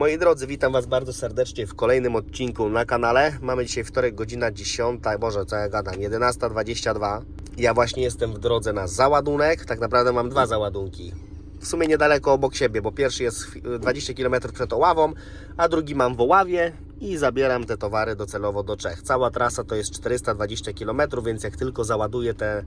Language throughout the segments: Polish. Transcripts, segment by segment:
Moi drodzy, witam Was bardzo serdecznie w kolejnym odcinku na kanale. Mamy dzisiaj wtorek, godzina 10, Boże, co ja gadam, 11.22. Ja właśnie jestem w drodze na załadunek. Tak naprawdę mam dwa załadunki. W sumie niedaleko obok siebie, bo pierwszy jest y, 20 km przed Oławą, a drugi mam w Oławie i zabieram te towary docelowo do Czech. Cała trasa to jest 420 km, więc jak tylko załaduję te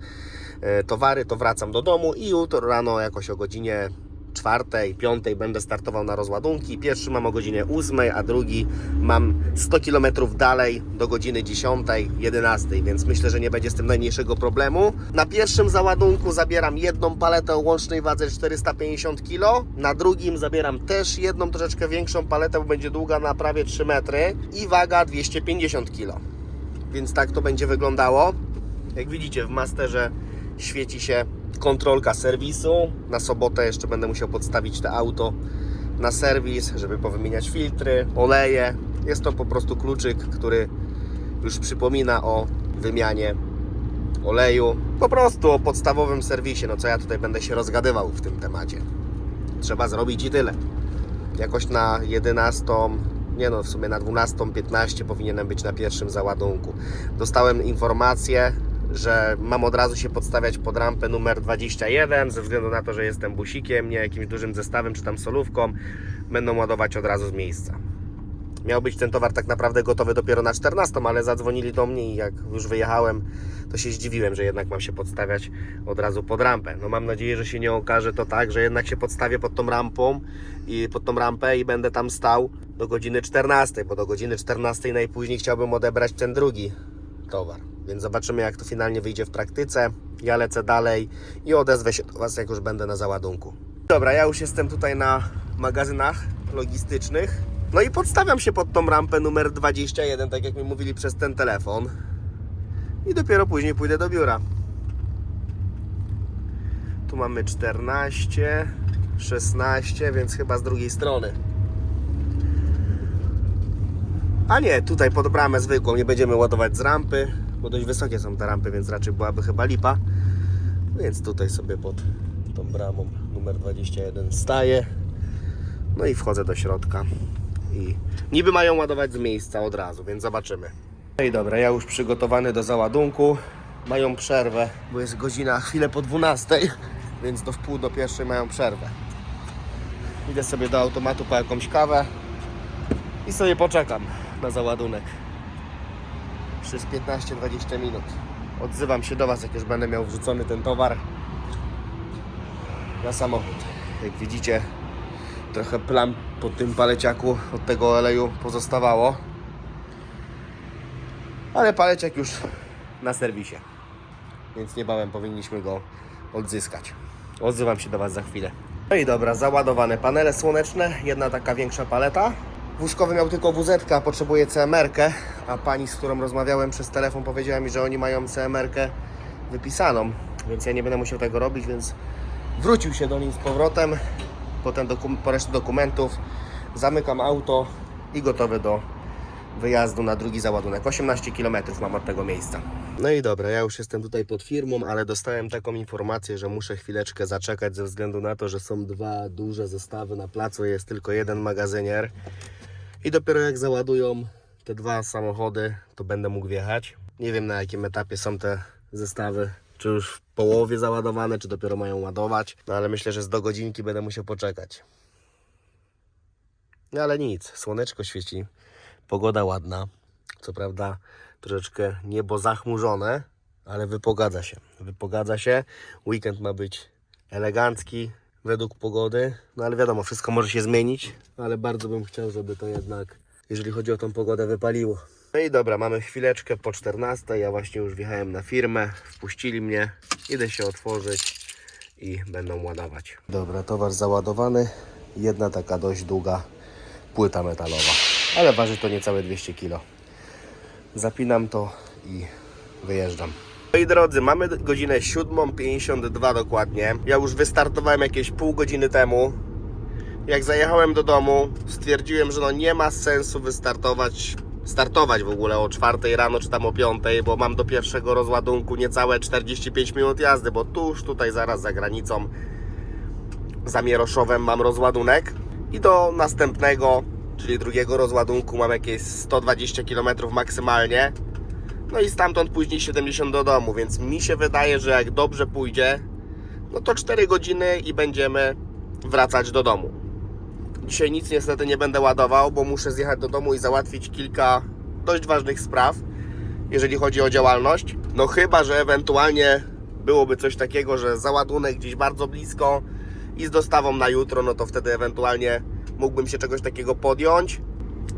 e, towary, to wracam do domu i jutro rano jakoś o godzinie czwartej, piątej będę startował na rozładunki. Pierwszy mam o godzinie 8, a drugi mam 100 km dalej do godziny 10, 11, więc myślę, że nie będzie z tym najmniejszego problemu. Na pierwszym załadunku zabieram jedną paletę o łącznej wadze 450 kg, na drugim zabieram też jedną troszeczkę większą paletę, bo będzie długa na prawie 3 metry i waga 250 kg. Więc tak to będzie wyglądało. Jak widzicie w Masterze świeci się kontrolka serwisu. Na sobotę jeszcze będę musiał podstawić te auto na serwis, żeby powymieniać filtry, oleje. Jest to po prostu kluczyk, który już przypomina o wymianie oleju. Po prostu o podstawowym serwisie. No co ja tutaj będę się rozgadywał w tym temacie. Trzeba zrobić i tyle. Jakoś na 11, nie no, w sumie na 12.15 powinienem być na pierwszym załadunku. Dostałem informację, że mam od razu się podstawiać pod rampę numer 21, ze względu na to, że jestem busikiem, nie jakimś dużym zestawem czy tam solówką. Będą ładować od razu z miejsca. Miał być ten towar tak naprawdę gotowy dopiero na 14, ale zadzwonili do mnie i jak już wyjechałem, to się zdziwiłem, że jednak mam się podstawiać od razu pod rampę. No mam nadzieję, że się nie okaże to tak, że jednak się podstawię pod tą rampą i pod tą rampę i będę tam stał do godziny 14, bo do godziny 14 najpóźniej chciałbym odebrać ten drugi towar. Więc zobaczymy, jak to finalnie wyjdzie w praktyce. Ja lecę dalej i odezwę się do Was, jak już będę na załadunku. Dobra, ja już jestem tutaj na magazynach logistycznych. No i podstawiam się pod tą rampę numer 21, tak jak mi mówili przez ten telefon. I dopiero później pójdę do biura. Tu mamy 14, 16, więc chyba z drugiej strony. A nie, tutaj pod bramę zwykłą nie będziemy ładować z rampy, bo dość wysokie są te rampy, więc raczej byłaby chyba lipa. Więc tutaj sobie pod tą bramą numer 21 staję. No i wchodzę do środka. I niby mają ładować z miejsca od razu, więc zobaczymy. No i dobra, ja już przygotowany do załadunku. Mają przerwę, bo jest godzina chwilę po 12, więc do wpół do pierwszej mają przerwę. Idę sobie do automatu po jakąś kawę i sobie poczekam na załadunek przez 15-20 minut. Odzywam się do Was, jak już będę miał wrzucony ten towar na samochód. Jak widzicie, trochę plam po tym paleciaku od tego oleju pozostawało. Ale paleciak już na serwisie, więc niebawem powinniśmy go odzyskać. Odzywam się do Was za chwilę. No i dobra, załadowane panele słoneczne, jedna taka większa paleta. Wózkowy miał tylko WZ, potrzebuje CMR-kę, a pani, z którą rozmawiałem przez telefon, powiedziała mi, że oni mają CMR-kę wypisaną, więc ja nie będę musiał tego robić, więc wrócił się do niej z powrotem po, ten dokum- po resztę dokumentów. Zamykam auto i gotowy do wyjazdu na drugi załadunek. 18 km mam od tego miejsca. No i dobra, ja już jestem tutaj pod firmą, ale dostałem taką informację, że muszę chwileczkę zaczekać ze względu na to, że są dwa duże zestawy na placu, jest tylko jeden magazynier. I dopiero jak załadują te dwa samochody, to będę mógł wjechać. Nie wiem na jakim etapie są te zestawy. Czy już w połowie załadowane, czy dopiero mają ładować. No ale myślę, że z do godzinki będę musiał poczekać. No ale nic, słoneczko świeci, pogoda ładna. Co prawda troszeczkę niebo zachmurzone, ale wypogadza się. Wypogadza się. Weekend ma być elegancki według pogody. No ale wiadomo, wszystko może się zmienić, ale bardzo bym chciał, żeby to jednak, jeżeli chodzi o tą pogodę, wypaliło. No i dobra, mamy chwileczkę po 14. Ja właśnie już wjechałem na firmę, wpuścili mnie. Idę się otworzyć i będą ładować. Dobra, towar załadowany. Jedna taka dość długa płyta metalowa, ale waży to niecałe 200 kg. Zapinam to i wyjeżdżam. Moi drodzy, mamy godzinę 7.52 dokładnie. Ja już wystartowałem jakieś pół godziny temu. Jak zajechałem do domu, stwierdziłem, że no nie ma sensu wystartować, startować w ogóle o 4 rano czy tam o 5, bo mam do pierwszego rozładunku niecałe 45 minut jazdy, bo tuż tutaj zaraz za granicą za Mieroszowem mam rozładunek i do następnego czyli drugiego rozładunku mam jakieś 120 km maksymalnie. No i stamtąd później 70 do domu, więc mi się wydaje, że jak dobrze pójdzie, no to 4 godziny i będziemy wracać do domu. Dzisiaj nic niestety nie będę ładował, bo muszę zjechać do domu i załatwić kilka dość ważnych spraw, jeżeli chodzi o działalność. No chyba, że ewentualnie byłoby coś takiego, że załadunek gdzieś bardzo blisko i z dostawą na jutro, no to wtedy ewentualnie mógłbym się czegoś takiego podjąć.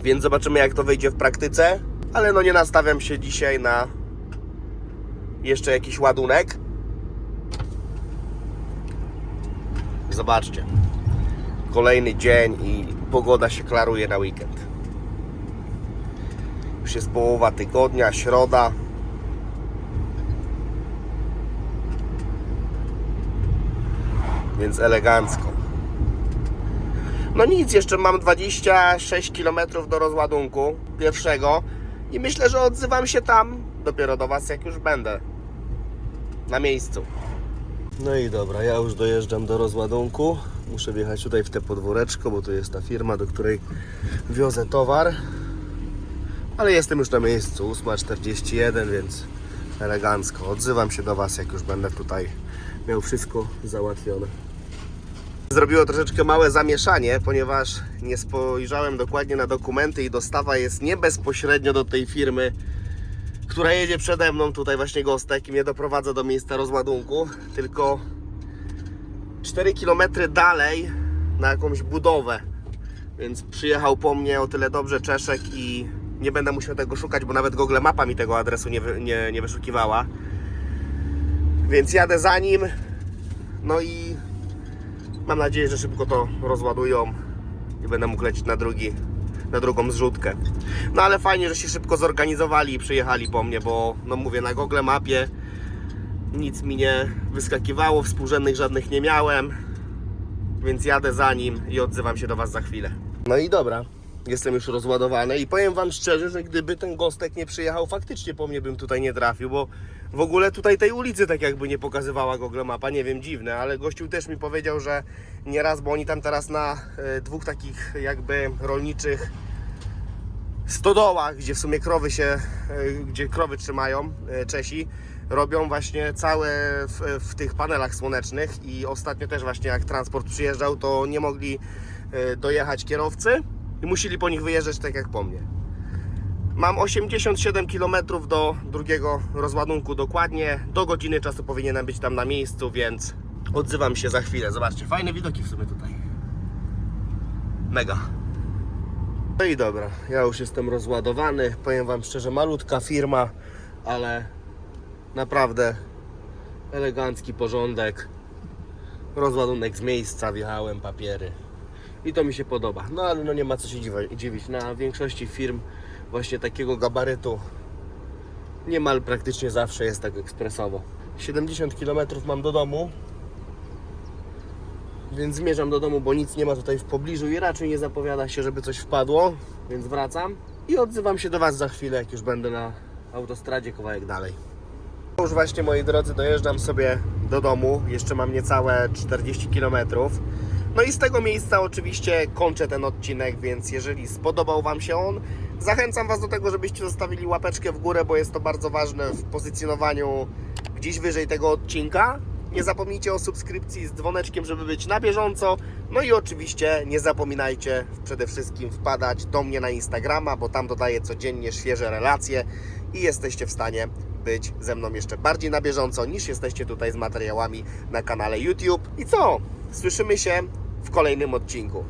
Więc zobaczymy jak to wyjdzie w praktyce, ale no nie nastawiam się dzisiaj na jeszcze jakiś ładunek. Zobaczcie. Kolejny dzień i pogoda się klaruje na weekend. Już jest połowa tygodnia, środa. Więc elegancko. No nic, jeszcze mam 26 km do rozładunku pierwszego i myślę, że odzywam się tam dopiero do Was, jak już będę na miejscu. No i dobra, ja już dojeżdżam do rozładunku. Muszę wjechać tutaj w te podwóreczko, bo tu jest ta firma, do której wiozę towar. Ale jestem już na miejscu, 8.41, więc elegancko. Odzywam się do Was, jak już będę tutaj miał wszystko załatwione. Zrobiło troszeczkę małe zamieszanie, ponieważ nie spojrzałem dokładnie na dokumenty i dostawa jest nie bezpośrednio do tej firmy, która jedzie przede mną, tutaj właśnie Gostek i mnie doprowadza do miejsca rozładunku, tylko 4 km dalej na jakąś budowę. Więc przyjechał po mnie o tyle dobrze Czeszek i nie będę musiał tego szukać, bo nawet Google Mapa mi tego adresu nie, nie, nie wyszukiwała. Więc jadę za nim. No i mam nadzieję, że szybko to rozładują i będę mógł lecieć na drugi, na drugą zrzutkę. No ale fajnie, że się szybko zorganizowali i przyjechali po mnie, bo no mówię, na Google Mapie nic mi nie wyskakiwało, współrzędnych żadnych nie miałem, więc jadę za nim i odzywam się do Was za chwilę. No i dobra, jestem już rozładowany i powiem Wam szczerze, że gdyby ten gostek nie przyjechał, faktycznie po mnie bym tutaj nie trafił, bo w ogóle tutaj tej ulicy tak jakby nie pokazywała Google Mapa, nie wiem, dziwne, ale gościu też mi powiedział, że nieraz, bo oni tam teraz na e, dwóch takich jakby rolniczych stodołach, gdzie w sumie krowy się, e, gdzie krowy trzymają e, Czesi, robią właśnie całe w, w tych panelach słonecznych i ostatnio też właśnie jak transport przyjeżdżał, to nie mogli dojechać kierowcy i musieli po nich wyjeżdżać tak jak po mnie. Mam 87 km do drugiego rozładunku dokładnie. Do godziny czasu powinienem być tam na miejscu, więc odzywam się za chwilę. Zobaczcie, fajne widoki w sumie tutaj. Mega. No i dobra, ja już jestem rozładowany. Powiem Wam szczerze, malutka firma, ale naprawdę elegancki porządek. Rozładunek z miejsca, wjechałem, papiery. I to mi się podoba. No ale no nie ma co się dziwić. Na większości firm właśnie takiego gabarytu niemal praktycznie zawsze jest tak ekspresowo. 70 km mam do domu. Więc zmierzam do domu, bo nic nie ma tutaj w pobliżu i raczej nie zapowiada się, żeby coś wpadło, więc wracam i odzywam się do Was za chwilę, jak już będę na autostradzie kawałek dalej. Już właśnie moi drodzy dojeżdżam sobie do domu, jeszcze mam niecałe 40 km. No i z tego miejsca oczywiście kończę ten odcinek, więc jeżeli spodobał Wam się on, zachęcam Was do tego, żebyście zostawili łapeczkę w górę, bo jest to bardzo ważne w pozycjonowaniu gdzieś wyżej tego odcinka. Nie zapomnijcie o subskrypcji z dzwoneczkiem, żeby być na bieżąco. No i oczywiście nie zapominajcie przede wszystkim wpadać do mnie na Instagrama, bo tam dodaję codziennie świeże relacje i jesteście w stanie być ze mną jeszcze bardziej na bieżąco niż jesteście tutaj z materiałami na kanale YouTube. I co? Słyszymy się w kolejnym odcinku.